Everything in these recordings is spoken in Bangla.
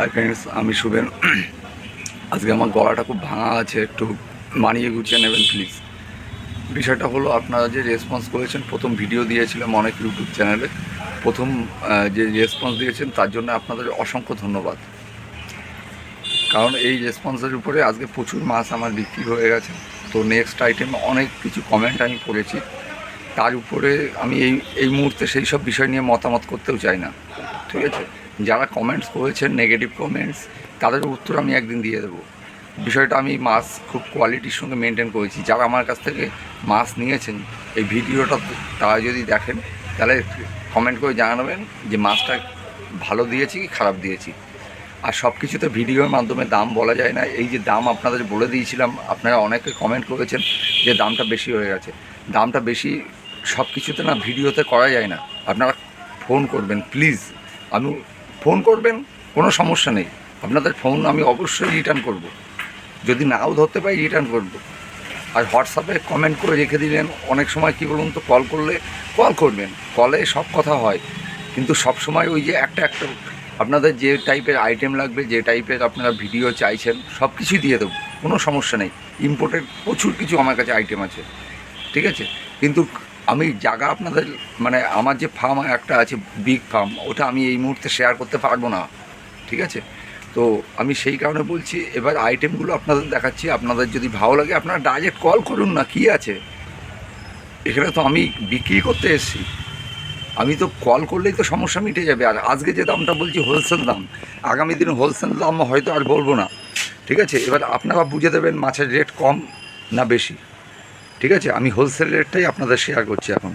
হাই ফ্রেন্ডস আমি শুভেন। আজকে আমার গলাটা খুব ভাঙা আছে, একটু মানিয়ে গুছিয়ে নেবেন প্লিজ বিষয়টা হলো আপনারা যে রেসপন্স করেছেন, প্রথম ভিডিও দিয়েছিলাম অনেক ইউটিউব চ্যানেলে প্রথম যে রেসপন্স দিয়েছেন, তার জন্য আপনাদের অসংখ্য ধন্যবাদ। কারণ এই রেসপন্সের উপরে আজকে প্রচুর মাছ আমার বিক্রি হয়ে গেছে। তো নেক্সট আইটেম অনেক কিছু কমেন্ট আমি পড়েছি তার উপরে আমি এই এই মুহূর্তে সেই সব বিষয় নিয়ে মতামত করতেও চাই না। ঠিক আছে? যারা কমেন্টস করেছেন নেগেটিভ কমেন্টস তাদের উত্তর আমি একদিন দিয়ে দেবো। বিষয়টা আমি মাছ খুব কোয়ালিটির সঙ্গে মেনটেন করেছি। যারা আমার কাছ থেকে মাছ নিয়েছেন, এই ভিডিওটা তারা যদি দেখেন, তাহলে কমেন্ট করে জানাবেন যে মাছটা ভালো দিয়েছি কি খারাপ দিয়েছি। আর সব কিছুতে ভিডিওর মাধ্যমে দাম বলা যায় না। এই যে দাম আপনাদের বলে দিয়েছিলাম, আপনারা অনেকে কমেন্ট করেছেন যে দামটা বেশি হয়ে গেছে। দামটা বেশি সব কিছুতে না ভিডিওতে করা যায় না। আপনারা ফোন করবেন প্লিজ আমি ফোন করবেন, কোনো সমস্যা নেই। আপনাদের ফোন আমি অবশ্যই রিটার্ন করব। যদি নাও ধরতে পারি, রিটার্ন করব। আর হোয়াটসঅ্যাপে কমেন্ট করে রেখে দিলেন, অনেক সময় কী বলুন তো, কল করলে কল করবেন, কলে সব কথা হয়। কিন্তু সব সময় ওই যে একটা একটা, আপনাদের যে টাইপের আইটেম লাগবে, যে টাইপের আপনারা ভিডিও চাইছেন, সব কিছুই দিয়ে দেবো, কোনো সমস্যা নেই। ইম্পোর্টেড প্রচুর কিছু আমার কাছে আইটেম আছে। ঠিক আছে? কিন্তু আমি জায়গা আপনাদের মানে আমার যে ফার্ম একটা আছে বিগ ফার্ম ওটা আমি এই মুহূর্তে শেয়ার করতে পারব না, ঠিক আছে? তো আমি সেই কারণে বলছি, এবার আইটেমগুলো আপনাদের দেখাচ্ছি, আপনাদের যদি ভালো লাগে আপনারা ডাইরেক্ট কল করুন না, কী আছে? এখানে তো আমি বিক্রি করতে এসেছি। আমি তো কল করলেই তো সমস্যা মিটে যাবে, আর আজকে যে দামটা বলছি হোলসেল দাম, আগামী দিনে হোলসেল দাম হয়তো আর বলব না, ঠিক আছে? এবার আপনারা বুঝে দেবেন মাছের রেট কম না বেশি। ঠিক আছে? আমি হোলসেল রেটটাই আপনাদের শেয়ার করছি এখন।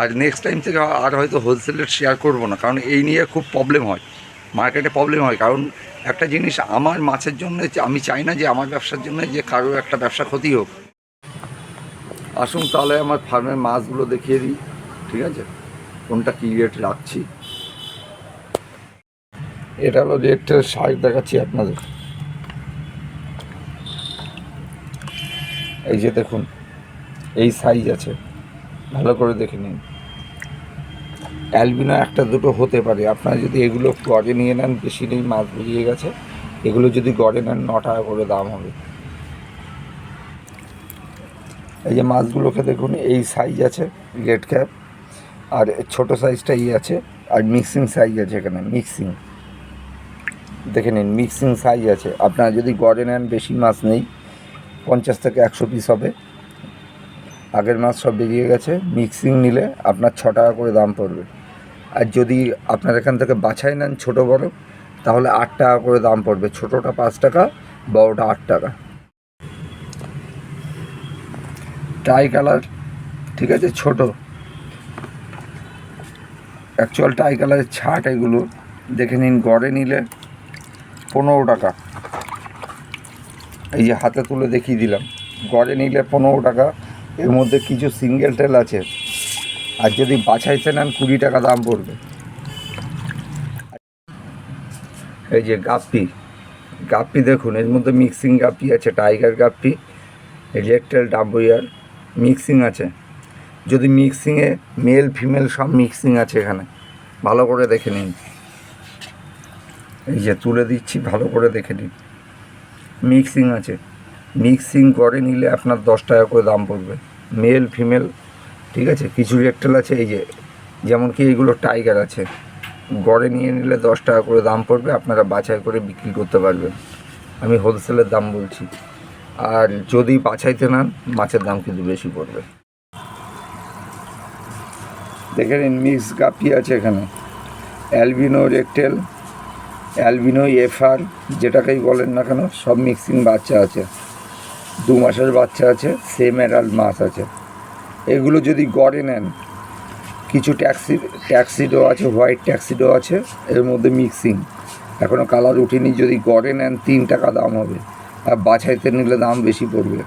আর নেক্সট টাইম থেকে আর হয়তো হোলসেল রেট শেয়ার করব না, কারণ এই নিয়ে খুব প্রবলেম হয়। মার্কেটে প্রবলেম হয়, কারণ একটা জিনিস আমার মাছের জন্য আমি চাই না যে, আমার ব্যবসার জন্য যে কারোর একটা ব্যবসা ক্ষতি হোক। আসুন তাহলে আমার ফার্মের মাছগুলো দেখিয়ে দিই, ঠিক আছে? কোনটা কী রেট রাখছি। এটা হলো রেটের সাইজ দেখাচ্ছি আপনাদের। এই যে দেখুন এই সাইজ আছে। ভালো করে দেখে নিন। অ্যালবিনো একটা দুটো হতে পারে। আপনারা যদি এগুলো গড়ে নিয়ে নেন, বেশি নেই, মাছ বেরিয়ে গেছে। এগুলো যদি গড়ে নেন, ন টাকা করে দাম হবে। এই যে মাছগুলোকে দেখুন, এই সাইজ আছে রেড ক্যাপ আর ছোট সাইজটা ই আছে, আর মিক্সিং সাইজ আছে এখানে মিক্সিং দেখে নিন মিক্সিং সাইজ আছে। আপনারা যদি গড়ে নেন, বেশি মাছ নেই, পঞ্চাশ থেকে একশো পিস হবে। আগের মাছ সব বেরিয়ে গেছে মিক্সিং নিলে আপনার ছ টাকা করে দাম পড়বে। আর যদি আপনার এখান থেকে বাছাই নেন ছোটো বড়, তাহলে আট টাকা করে দাম পড়বে। ছোটোটা পাঁচ টাকা, বড়োটা আট টাকা। টাই কালার ঠিক আছে, ছোট। অ্যাকচুয়াল টাই কালারের ছাট এগুলো দেখে নিন, গড়ে নিলে পনেরো টাকা। এই যে হাতে তুলে দেখিয়ে দিলাম, গড়ে নিলে পনেরো টাকা এর মধ্যে কিছু সিঙ্গেল টেল আছে। আর যদি বাছাইতে নেন কুড়ি টাকা দাম পড়বে। এই যে গাপ্পি গাপ্পি দেখুন, এর মধ্যে মিক্সিং গাপ্পি আছে টাইগার গাপ্পি রেকটেল ডাম্বুয়ার মিক্সিং আছে। যদি মিক্সিংয়ে মেল ফিমেল সব মিক্সিং আছে এখানে, ভালো করে দেখে নিন। এই যে তুলে দিচ্ছি, ভালো করে দেখে নিন। মিক্সিং আছে। মিক্সিং করে নিলে আপনার দশ টাকা করে দাম পড়বে। মেল ফিমেল ঠিক আছে? কিছু রেকটেল আছে, এই যে, যেমন কি এইগুলো টাইগার আছে। গড়ে নিয়ে নিলে দশ টাকা করে দাম পড়বে, আপনারা বাছাই করে বিক্রি করতে পারবেন। আমি হোলসেলের দাম বলছি। আর যদি বাছাইতে নেন, মাছের দাম কিন্তু বেশি পড়বে। দেখে নিন মিক্স গাপি আছে এখানে। Albino red tail albino FR যেটাকেই বলেন না কেন, সব মিক্সিং বাচ্চা আছে। দু মাসের বাচ্চা আছে সেম অ্যাডাল্ট মাছ আছে। এগুলো যদি গড়ে নেন, কিছু ট্যাক্সি ট্যাক্সিডো আছে হোয়াইট ট্যাক্সিডো আছে, এর মধ্যে মিক্সিং এখনও কালার উঠেনি, যদি গড়ে নেন, তিন টাকা দাম হবে। আর বাছাইতে নিলে দাম বেশি পড়বে।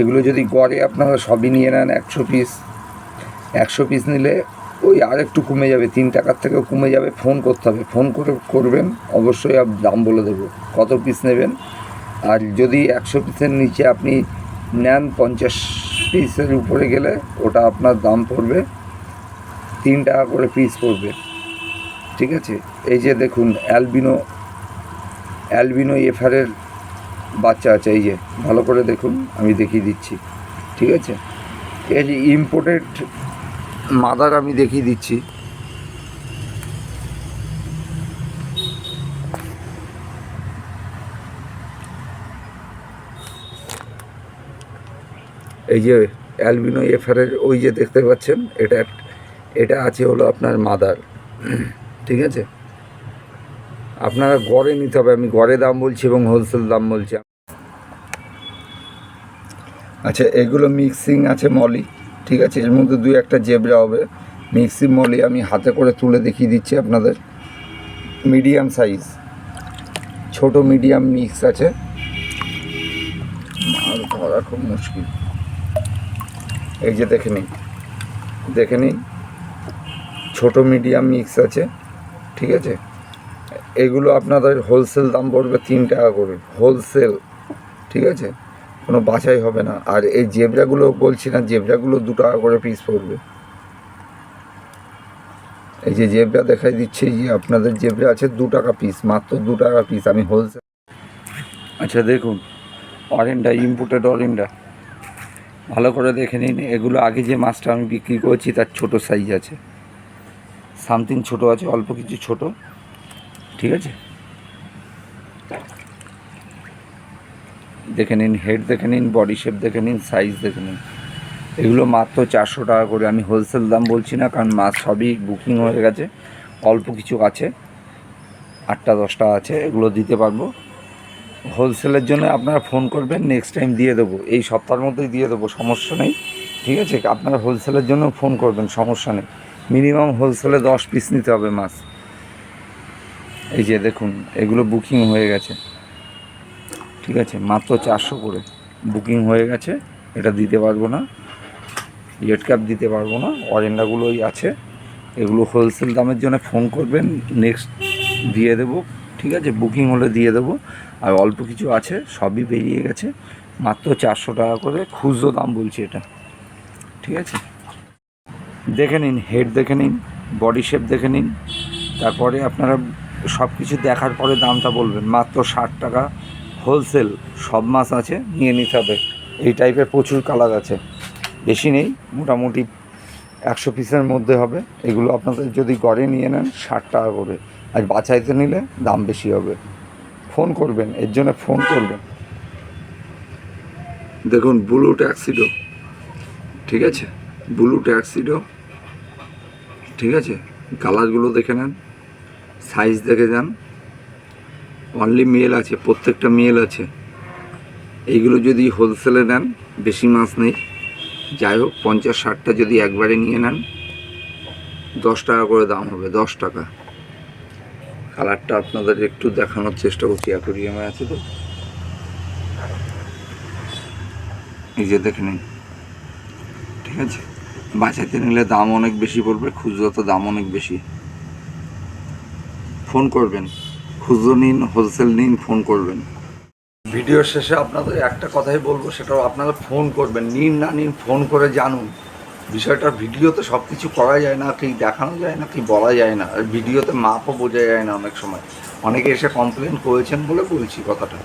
এগুলো যদি গড়ে আপনারা সবই নিয়ে নেন, একশো পিস একশো পিস নিলে ওই আর একটু কমে যাবে, তিন টাকার থেকেও কমে যাবে। ফোন করতে হবে। ফোন করে করবেন, অবশ্যই দাম বলে দেবো। কত পিস নেবেন? আর যদি একশো পিসের নিচে আপনি নেন পঞ্চাশ পিসের উপরে গেলে ওটা আপনার দাম পড়বে তিন টাকা করে পিস পড়বে। ঠিক আছে? এই যে দেখুন অ্যালবিনো অ্যালবিনো এফারের বাচ্চা আছে, এই যে, ভালো করে দেখুন, আমি দেখিয়ে দিচ্ছি। ঠিক আছে? এই যে ইম্পোর্টেড মাদার আমি দেখিয়ে দিচ্ছি। এই যে অ্যালবিনো এফারের ওই যে দেখতে পাচ্ছেন, এটা এটা আছে হলো আপনার মাদার, ঠিক আছে? আপনারা গড়ে নিতে হবে, আমি গড়ে দাম বলছি এবং হোলসেল দাম বলছি। আচ্ছা এগুলো মিক্সিং আছে মলি, ঠিক আছে? এর মধ্যে দুই একটা জেবরা হবে। মিক্সিং মলি আমি হাতে করে তুলে দেখিয়ে দিচ্ছি আপনাদের। মিডিয়াম সাইজ, ছোট মিডিয়াম মিক্স আছে। আর ধরা খুব মুশকিল। এই যে দেখে নিন। দেখে নিন। ছোট, মিডিয়াম মিক্স আছে, ঠিক আছে? এগুলো আপনাদের হোলসেল দাম পড়বে তিন টাকা করে হোলসেল ঠিক আছে? কোনো বাছাই হবে না। আর এই জেবরাগুলো বলছি না, জেবরাগুলো দু টাকা করে পিস পড়বে। এই যে জেবরা দেখাই দিচ্ছে যে আপনাদের জেবরা আছে দু টাকা পিস মাত্র দু টাকা পিস আমি হোলসেল আচ্ছা দেখুন। অরেন্ডা ইম্পোর্টেড অরেন্ডা ভালো করে দেখে নিন। এগুলো আগে যে মাছটা আমি বিক্রি করেছি তার ছোট সাইজ আছে। সামথিং ছোট আছে, অল্প কিছু ছোট। ঠিক আছে? দেখে নিন হেড দেখে নিন বডি শেপ দেখে নিন সাইজ দেখে নিন। এগুলো মাত্র চারশো টাকা করে। আমি হোলসেল দাম বলছি না, কারণ মাছ সবই বুকিং হয়ে গেছে। অল্প কিছু আছে। আটটা দশটা আছে, এগুলো দিতে পারব। হোলসেলের জন্য আপনারা ফোন করবেন নেক্সট টাইম দিয়ে দেবো। এই সপ্তাহের মধ্যেই দিয়ে দেবো, সমস্যা নেই। ঠিক আছে? আপনারা হোলসেলের জন্য ফোন করবেন, সমস্যা নেই। মিনিমাম হোলসেলে দশ পিস নিতে হবে মাছ। এই যে দেখুন, এগুলো বুকিং হয়ে গেছে। ঠিক আছে? মাত্র চারশো করে বুকিং হয়ে গেছে। এটা দিতে পারব না। রেড ক্যাপ দিতে পারব না। অরেন্ডাগুলোই আছে। এগুলো হোলসেল দামের জন্য ফোন করবেন নেক্সট দিয়ে দেবো। ঠিক আছে বুকিং হলে দিয়ে দেবো। আর অল্প কিছু আছে, সবই বেরিয়ে গেছে। মাত্র চারশো টাকা করে খুচরো দাম বলছি এটা। ঠিক আছে? দেখে নিন হেড দেখে নিন বডি শেপ দেখে নিন। তারপরে আপনারা সব কিছু দেখার পরে দামটা বলবেন। মাত্র ষাট টাকা। হোলসেল সব মাছ আছে, নিয়ে নিতে হবে। এই টাইপের প্রচুর কালার আছে। বেশি নেই, মোটামুটি একশো পিসের মধ্যে হবে। এগুলো আপনাদের যদি গড়ে নিয়ে নেন, ষাট টাকা করে। আর বাছাইতে নিলে দাম বেশি হবে। ফোন করবেন, এর জন্য ফোন করবেন। দেখুন, ব্লু ট্যাক্সিডো, ঠিক আছে? ব্লু ট্যাক্সিডো, ঠিক আছে? কালারগুলো দেখে নেন, সাইজ দেখে যান। অনলি মেল আছে, প্রত্যেকটা মেল আছে। এইগুলো যদি হোলসেলে নেন, বেশি মাছ নেই। যাই হোক, পঞ্চাশ, ষাটটা যদি একবারে নিয়ে নেন, দশ টাকা করে দাম হবে, দশ টাকা। কালারটা আপনাদের একটু দেখানোর চেষ্টা করছি, অ্যাকোরিয়ামে আছে তো। এই যে দেখে নিন, ঠিক আছে? বাঁচাতে নিলে দাম অনেক বেশি পড়বে, খুচরো তো দাম অনেক বেশি। ফোন করবেন, খুচরো নিন, হোলসেল নিন, ফোন করবেন। ভিডিও শেষে আপনাদের একটা কথাই বলব, সেটাও আপনারা ফোন করবেন, নিন না নিন ফোন করে জানুন। বিষয়টা ভিডিওতে সব কিছু করা যায় না কি দেখানো যায় না কি বলা যায় না। আর ভিডিওতে মাপও বোঝা যায় না অনেক সময়। অনেকে এসে কমপ্লেন করেছেন বলে বলছি কথাটা।